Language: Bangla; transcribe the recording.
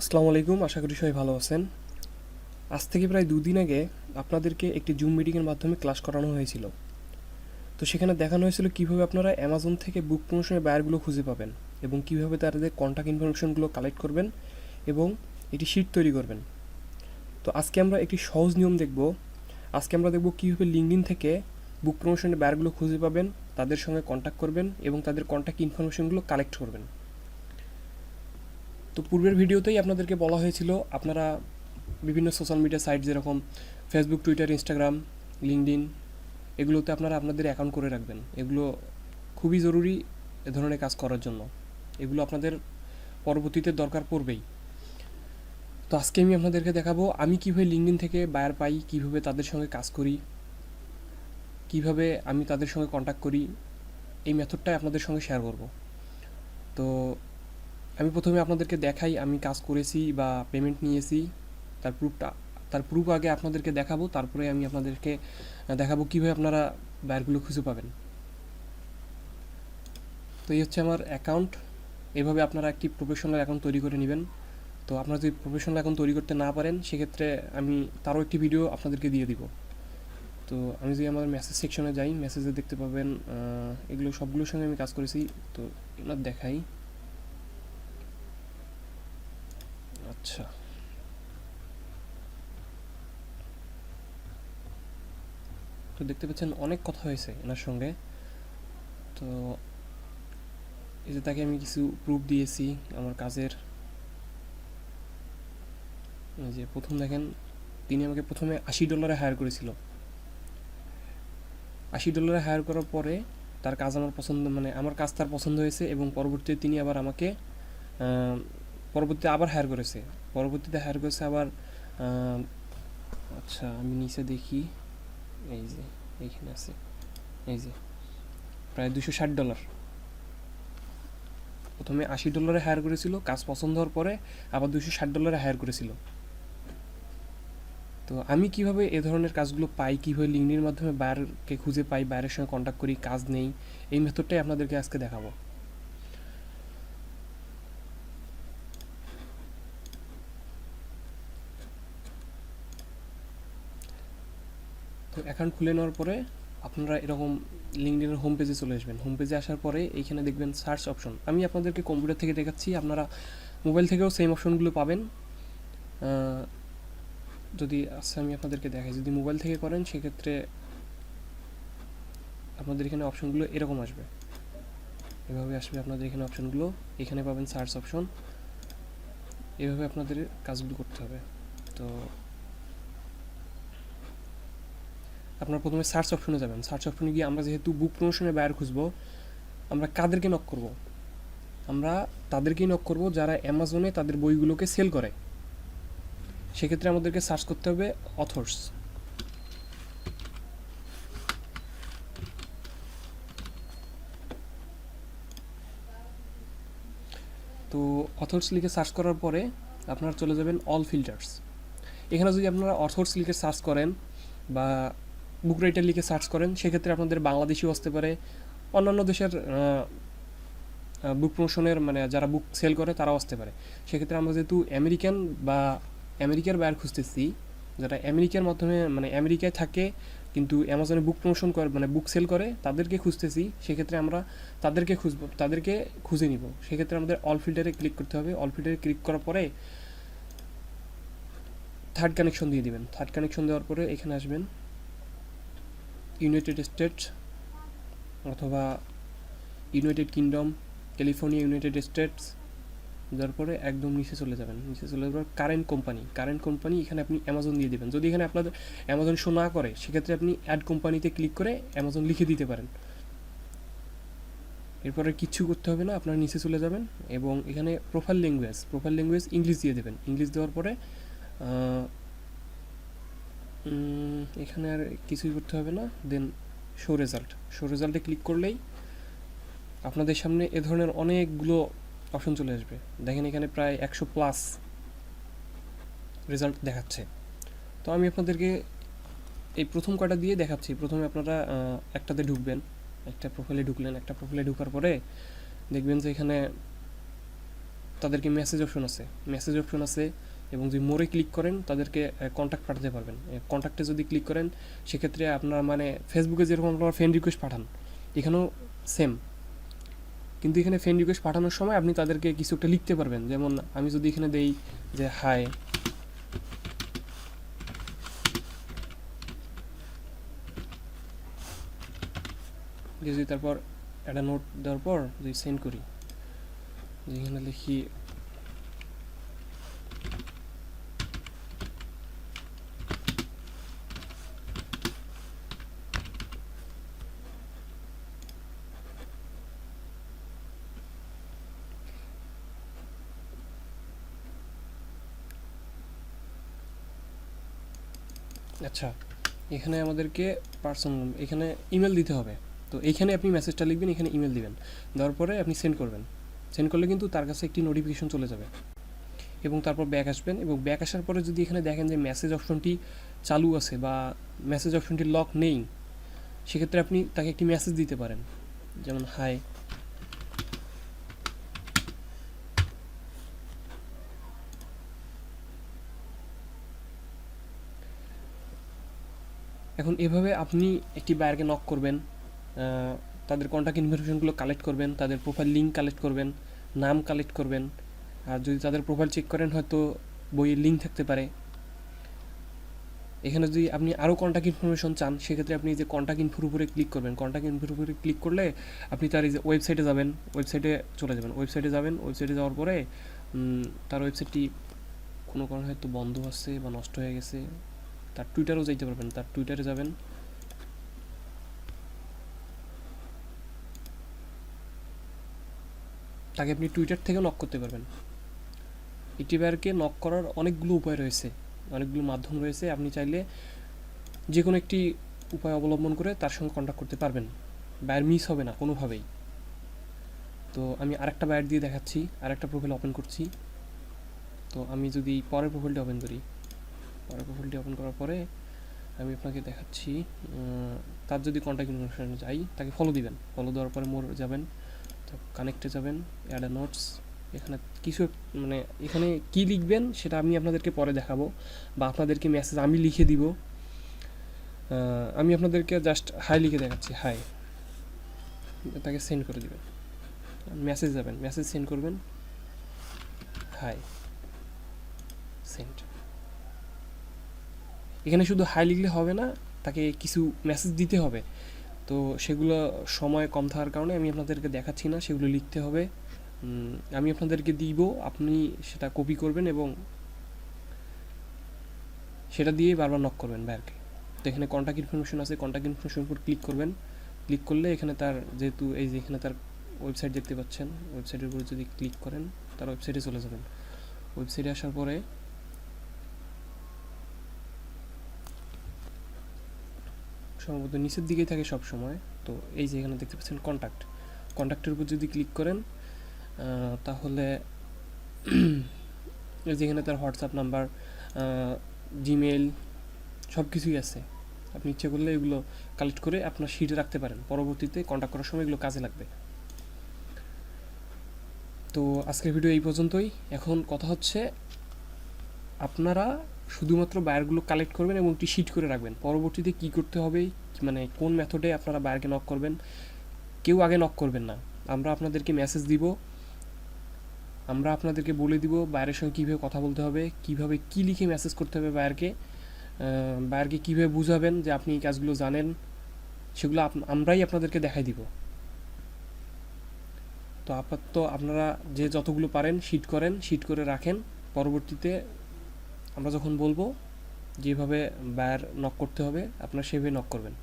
আসসালামু আলাইকুম, আশা করি সবাই ভালো আছেন। আজ থেকে প্রায় দুদিন আগে আপনাদেরকে একটি জুম মিটিংয়ের মাধ্যমে ক্লাস করানো হয়েছিল। তো সেখানে দেখানো হয়েছিল কীভাবে আপনারা অ্যামাজন থেকে বুক প্রমোশনের বায়ারগুলো খুঁজে পাবেন এবং কীভাবে তাদের কন্ট্যাক্ট ইনফরমেশনগুলো কালেক্ট করবেন এবং একটি শিট তৈরি করবেন। তো আজকে আমরা একটি সহজ নিয়ম দেখব। আজকে আমরা দেখব কীভাবে লিঙ্কডিন থেকে বুক প্রমোশনের বায়ারগুলো খুঁজে পাবেন, তাদের সঙ্গে কন্ট্যাক্ট করবেন এবং তাদের কন্ট্যাক্ট ইনফরমেশনগুলো কালেক্ট করবেন। তো পূর্বের ভিডিওতেই আপনাদেরকে বলা হয়েছিল, আপনারা বিভিন্ন সোশ্যাল মিডিয়া সাইট যেরকম ফেসবুক টুইটার ইনস্টাগ্রাম লিঙ্কডিন এগুলোতে আপনারা আপনাদের অ্যাকাউন্ট করে রাখবেন। এগুলো খুবই জরুরি এ ধরনের কাজ করার জন্য। এগুলো আপনাদের পরবর্তীতে দরকার পড়বেই। তো আজকে আমি আপনাদেরকে দেখাবো, আমি কীভাবে লিঙ্কডিন থেকে বায়ার পাই, কীভাবে তাদের সঙ্গে কাজ করি, কীভাবে আমি তাদের সঙ্গে কন্ট্যাক্ট করি, এই মেথডটাই আপনাদের সঙ্গে শেয়ার করব। তো আমি প্রথমে আপনাদেরকে দেখাই, আমি কাজ করেছি বা পেমেন্ট নিয়েছি, তার প্রুফটা তার প্রুফ আগে আপনাদেরকে দেখাবো, তারপরে আমি আপনাদেরকে দেখাবো কীভাবে আপনারা বায়ারগুলো খুঁজে পাবেন। তো এই হচ্ছে আমার অ্যাকাউন্ট এভাবে আপনারা একটি প্রফেশনাল অ্যাকাউন্ট তৈরি করে নেবেন। তো আপনারা যদি প্রফেশনাল অ্যাকাউন্ট তৈরি করতে না পারেন, সেক্ষেত্রে আমি তারও একটি ভিডিও আপনাদেরকে দিয়ে দিব। তো আমি যদি আমার মেসেজ সেকশনে যাই মেসেজে দেখতে পাবেন এগুলো সবগুলোর সঙ্গে আমি কাজ করেছি। তো এগুলো দেখাই। আচ্ছা। তো দেখতে পাচ্ছেন অনেক কথা হয়েছে এনার সঙ্গে। তো এই যে তাকে আমি কিছু প্রুফ দিয়েছি আমার কাজের। যে প্রথম দেখেন, তিনি আমাকে প্রথমে আশি ডলারে হায়ার করেছিল। আশি ডলারে হায়ার করার পরে তার কাজ আমার পছন্দ মানে আমার কাজ তার পছন্দ হয়েছে এবং পরবর্তীতে তিনি আবার আমাকে পরবর্তীতে আবার হায়ার করেছে। পরবর্তীতে হায়ার করেছে আবার আচ্ছা আমি নিচে দেখি। এই যে এইখানে আছে। এই যে, প্রায় দুশো ষাট ডলার প্রথমে আশি ডলারে হায়ার করেছিল, কাজ পছন্দ হওয়ার পরে আবার দুশো ষাট ডলারে হায়ার করেছিল। তো আমি কীভাবে এ ধরনের কাজগুলো পাই, কীভাবে লিঙ্কডিনের মাধ্যমে বায়ারকে খুঁজে পাই বাইরের সঙ্গে কন্ট্যাক্ট করি, কাজ নেই, এই মেথডটাই আপনাদেরকে আজকে দেখাবো। অ্যাকাউন্ট খুলে নেওয়ার পরে আপনারা এরকম লিঙ্কডিনের হোম পেজে চলে আসবেন। হোম পেজে আসার পরে এইখানে দেখবেন সার্চ অপশন আমি আপনাদেরকে কম্পিউটার থেকে দেখাচ্ছি, আপনারা মোবাইল থেকেও সেম অপশনগুলো পাবেন। যদি আচ্ছা আমি আপনাদেরকে দেখাই। যদি মোবাইল থেকে করেন, সেক্ষেত্রে আপনাদের এখানে অপশনগুলো এরকম আসবে। এভাবে আসবে আপনাদের এখানে অপশনগুলো এখানে পাবেন সার্চ অপশন এভাবে আপনাদের কাজগুলো করতে হবে। তো আপনারা প্রথমে সার্চ অপশনে যাবেন। সার্চ অপশনে গিয়ে আমরা যেহেতু বুক প্রমোশনের বায়ার খুঁজবো, আমরা কাদেরকে নক করব? আমরা তাদেরকেই নক করব যারা অ্যামাজনে তাদের বইগুলোকে সেল করে। সেক্ষেত্রে আমাদেরকে সার্চ করতে হবে অথর্স তো অথর্স লিখে সার্চ করার পরে আপনারা চলে যাবেন অল ফিল্টার্স এখানে যদি আপনারা অথর্স লিখে সার্চ করেন বা বুক রাইটার লিখে সার্চ করেন, সেক্ষেত্রে আপনাদের বাংলাদেশিও আসতে পারে। অন্যান্য দেশের বুক প্রমোশনের মানে যারা বুক সেল করে তারাও আসতে পারে। সেক্ষেত্রে আমরা যেহেতু আমেরিকান বা আমেরিকার বায়ার খুঁজতেছি, যারা আমেরিকার মাধ্যমে মানে আমেরিকায় থাকে, কিন্তু অ্যামাজনে বুক প্রমোশন করে মানে বুক সেল করে, তাদেরকে খুঁজতেছি। সেক্ষেত্রে আমরা তাদেরকে খুঁজবো, তাদেরকে খুঁজে নিব। সেক্ষেত্রে আমাদের অল ফিল্টারে ক্লিক করতে হবে। অল ফিল্টারে ক্লিক করার পরে থার্ড কানেকশন দিয়ে দিবেন। থার্ড কানেকশন দেওয়ার পরে এখানে আসবেন। ইউনাইটেড স্টেটস অথবা United Kingdom California United States যার পরে একদম নিচে চলে যাবেন। নিচে চলে যাওয়ার কারেন্ট কোম্পানি কারেন্ট কোম্পানি এখানে আপনি অ্যামাজন দিয়ে দেবেন। যদি এখানে আপনাদের অ্যামাজন শো না করে, সেক্ষেত্রে আপনি অ্যাড কোম্পানিতে ক্লিক করে অ্যামাজন লিখে দিতে পারেন। এরপরে কিচ্ছু করতে হবে না, আপনার নিচে চলে যাবেন এবং এখানে profile language profile language English দিয়ে দেবেন। ইংলিশ দেওয়ার পরে এখানে আর কিছুই করতে হবে না। দেন শো রেজাল্ট শো রেজাল্টে ক্লিক করলেই আপনাদের সামনে এ ধরনের অনেকগুলো অপশন চলে আসবে। দেখেন এখানে প্রায় একশো প্লাস রেজাল্ট দেখাচ্ছে। তো আমি আপনাদেরকে এই প্রথম কয়টা দিয়ে দেখাচ্ছি। প্রথমে আপনারা একটাতে ঢুকবেন। একটা প্রোফাইলে ঢুকলেন। একটা প্রোফাইলে ঢুকার পরে দেখবেন যে এখানে তাদেরকে মেসেজ অপশন আছে। মেসেজ অপশন আছে এবং যদি মোড়ে ক্লিক করেন, তাদেরকে কন্ট্যাক্ট পাঠাতে পারবেন। কন্ট্যাক্টে যদি ক্লিক করেন, সেক্ষেত্রে আপনার মানে ফেসবুকে যেরকম আপনার ফ্রেন্ড রিকোয়েস্ট পাঠান, এখানেও সেম কিন্তু এখানে ফ্রেন্ড রিকোয়েস্ট পাঠানোর সময় আপনি তাদেরকে কিছু একটা লিখতে পারবেন। যেমন, আমি যদি এখানে দেই যে হাই যদি তারপর একটা নোট দেওয়ার পর যদি সেন্ড করি যেখানে লিখি আচ্ছা এখানে আমাদেরকে পার্সোনাল এখানে ইমেল দিতে হবে। তো এইখানে আপনি মেসেজটা লিখবেন, এখানে ইমেল দিবেন। দেওয়ার পরে আপনি সেন্ড করবেন। সেন্ড করলে কিন্তু তার কাছে একটি নোটিফিকেশন চলে যাবে। এবং তারপর ব্যাক আসবেন এবং ব্যাক আসার পরে যদি এখানে দেখেন যে মেসেজ অপশনটি চালু আছে বা মেসেজ অপশনটি লক নেই, সেক্ষেত্রে আপনি তাকে একটি মেসেজ দিতে পারেন। যেমন হাই এখন এভাবে আপনি একটি বায়ারকে নক করবেন তাদের কন্ট্যাক্ট ইনফরমেশনগুলো কালেক্ট করবেন, তাদের প্রোফাইল লিঙ্ক কালেক্ট করবেন, নাম কালেক্ট করবেন, আর যদি তাদের প্রোফাইল চেক করেন হয়তো বইয়ের লিঙ্ক থাকতে পারে। এখানে যদি আপনি আরও কন্ট্যাক্ট ইনফরমেশন চান, সেক্ষেত্রে আপনি যে কন্ট্যাক্ট ইনফোর উপরে ক্লিক করবেন কন্ট্যাক্ট ইনফোর উপরে ক্লিক করলে আপনি তার এই যে ওয়েবসাইটে যাবেন ওয়েবসাইটে চলে যাবেন। ওয়েবসাইটে যাবেন ওয়েবসাইটে যাওয়ার পরে তার ওয়েবসাইটটি কোনো কারণে হয়তো বন্ধ আছে বা নষ্ট হয়ে গেছে তার টুইটারও যাইতে পারবেন, তার টুইটারে যাবেন। তাকে আপনি টুইটার থেকে নক করতে পারবেন। ইউটিউবারকে নক করার অনেকগুলো উপায় রয়েছে, অনেকগুলো মাধ্যম রয়েছে। আপনি চাইলে যে কোনো একটি উপায় অবলম্বন করে তার সঙ্গে কন্ট্যাক্ট করতে পারবেন। বায়ার মিস হবে না কোনোভাবেই। তো আমি আরেকটা বায়ার দিয়ে দেখাচ্ছি, আরেকটা প্রোফাইল ওপেন করছি। তো আমি যদি পরের প্রোফাইলটা ওপেন করি। প্রোফাইলটি ওপেন করার পরে আমি আপনাকে দেখাচ্ছি তার যদি কন্ট্যাক্ট ইনফরমেশন যাই, তাকে ফলো দিবেন। ফলো দেওয়ার পরে মোর যাবেন, তো কানেক্টে যাবেন অ্যাড আ নোটস এখানে কিছু মানে এখানে কি লিখবেন সেটা আমি আপনাদেরকে পরে দেখাবো, বা আপনাদেরকে মেসেজ আমি লিখে দিব। আমি আপনাদেরকে জাস্ট হাই লিখে দেখাচ্ছি হাই তাকে সেন্ড করে দিবেন। মেসেজ যাবেন মেসেজ সেন্ড করবেন হাই সেন্ড এখানে শুধু হাই লিখলে হবে না, তাকে কিছু মেসেজ দিতে হবে। তো সেগুলো সময় কম থাকার কারণে আমি আপনাদেরকে দেখাচ্ছি না, সেগুলো লিখতে হবে। আমি আপনাদেরকে দিব, আপনি সেটা কপি করবেন এবং সেটা দিয়েই বারবার নক করবেন ব্যারকে তো এখানে কন্ট্যাক্ট ইনফরমেশন আছে কন্ট্যাক্ট ইনফরমেশন উপর ক্লিক করবেন। ক্লিক করলে এখানে তার যেহেতু এই যে এখানে তার ওয়েবসাইট দেখতে পাচ্ছেন ওয়েবসাইটের উপর যদি ক্লিক করেন, তার ওয়েবসাইটে চলে যাবেন। ওয়েবসাইটে আসার পরে সম্ভবত নিচের দিকেই থাকে সব সময় তো এই যে এখানে দেখতে পাচ্ছেন কন্ট্যাক্ট কন্ট্যাক্টের উপর যদি ক্লিক করেন তাহলে এই যে এখানে তার হোয়াটসঅ্যাপ নাম্বার জিমেল সব কিছুই আছে। আপনি ইচ্ছে করলে এগুলো কালেক্ট করে আপনার শিটে রাখতে পারেন। পরবর্তীতে কন্ট্যাক্ট করার সময় এগুলো কাজে লাগবে। তো আজকের ভিডিও এই পর্যন্তই। এখন কথা হচ্ছে, আপনারা শুধুমাত্র বায়ারগুলো কালেক্ট করবেন এবং একটি শিট করে রাখবেন। পরবর্তীতে কি করতে হবে? মানে কোন মেথডে আপনারা বায়ারকে নক করবেন? কেউ আগে নক করবেন না। আমরা আপনাদেরকে মেসেজ দিব। আমরা আপনাদেরকে বলে দিব বায়ারের সঙ্গে কীভাবে কথা বলতে হবে, কীভাবে কি লিখে মেসেজ করতে হবে বায়ারকে। বায়ারকে কীভাবে বুঝাবেন যে আপনি এই কাজগুলো জানেন, সেগুলো আমরাই আপনাদেরকে দেখাই দিব। তো আপাতত আপনারা যে যতগুলো পারেন শিট করেন শিট করে রাখেন। পরবর্তীতে আমরা যখন বলব যেভাবে বায়ার নক করতে হবে আপনারা সেভাবে নক করবেন।